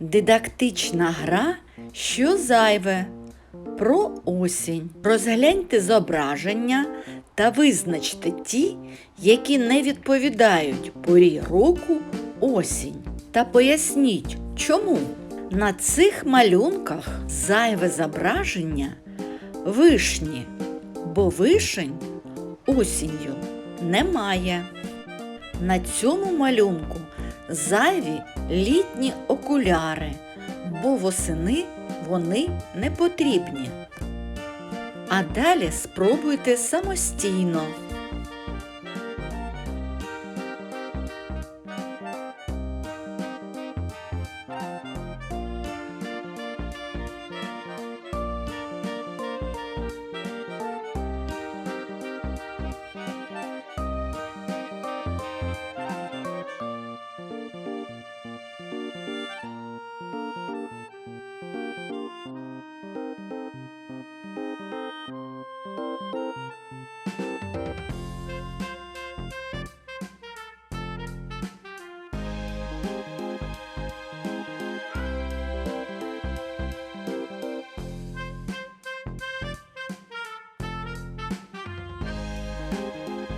Дидактична гра Що зайве? Про осінь. Розгляньте зображення та визначте ті, які не відповідають порі року осінь. Та поясніть, чому. На цих малюнках зайве зображення вишні, бо вишень осінню немає. На цьому малюнку зайві літні окуляри, бо восени вони не потрібні. А далі спробуйте самостійно you